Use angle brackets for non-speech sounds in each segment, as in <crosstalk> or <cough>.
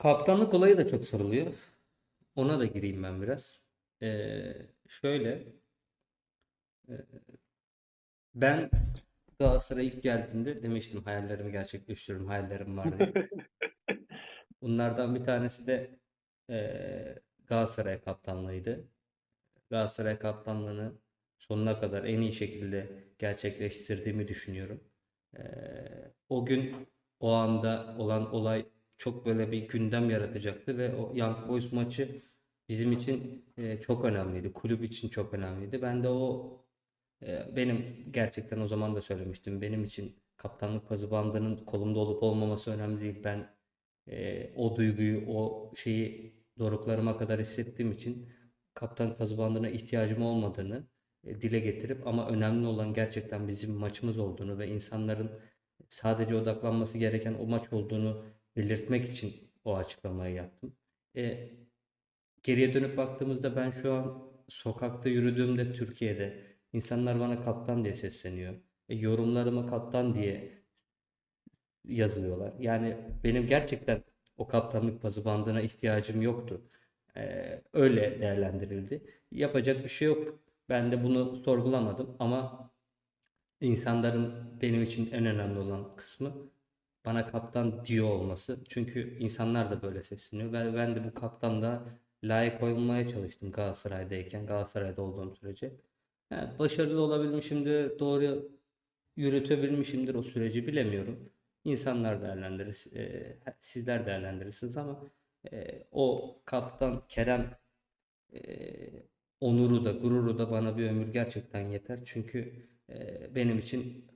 Kaptanlık olayı da çok soruluyor. Ona da gireyim ben biraz. Ee, şöyle, e, ben Galatasaray'a ilk geldiğimde demiştim hayallerimi gerçekleştiriyorum, hayallerim var diye. <laughs> Bunlardan bir tanesi de e, Galatasaray kaptanlığıydı. Galatasaray kaptanlığını sonuna kadar en iyi şekilde gerçekleştirdiğimi düşünüyorum. Ee, o gün o anda olan olay çok böyle bir gündem yaratacaktı ve o Young Boys maçı bizim için e, çok önemliydi. Kulüp için çok önemliydi. Ben de o e, benim gerçekten o zaman da söylemiştim. Benim için kaptanlık pazı bandının kolumda olup olmaması önemli değil. Ben e, o duyguyu, o şeyi doruklarıma kadar hissettiğim için kaptan pazı bandına ihtiyacım olmadığını e, dile getirip ama önemli olan gerçekten bizim maçımız olduğunu ve insanların sadece odaklanması gereken o maç olduğunu belirtmek için o açıklamayı yaptım. E, geriye dönüp baktığımızda ben şu an sokakta yürüdüğümde Türkiye'de insanlar bana kaptan diye sesleniyor. E, yorumlarıma kaptan diye yazıyorlar. Yani benim gerçekten o kaptanlık pazı bandına ihtiyacım yoktu. Ee, öyle değerlendirildi. Yapacak bir şey yok. Ben de bunu sorgulamadım ama insanların benim için en önemli olan kısmı bana kaptan diyor olması. Çünkü insanlar da böyle sesleniyor. Ben, ben de bu kaptanla layık olmaya çalıştım Galatasaray'dayken, Galatasaray'da olduğum sürece. Ha, başarılı olabilmişimdir, doğru yürütebilmişimdir o süreci bilemiyorum. İnsanlar değerlendirir, e, sizler değerlendirirsiniz ama e, o kaptan Kerem e, onuru da gururu da bana bir ömür gerçekten yeter. Çünkü e, benim için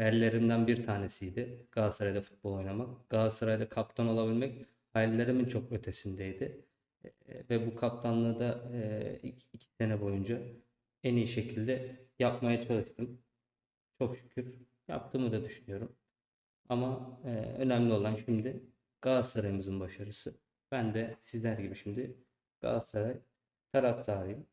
hayallerimden bir tanesiydi Galatasaray'da futbol oynamak. Galatasaray'da kaptan olabilmek hayallerimin çok ötesindeydi. E, ve bu kaptanlığı da e, iki, sene boyunca en iyi şekilde yapmaya çalıştım. Çok şükür yaptığımı da düşünüyorum. Ama e, önemli olan şimdi Galatasaray'ımızın başarısı. Ben de sizler gibi şimdi Galatasaray taraftarıyım.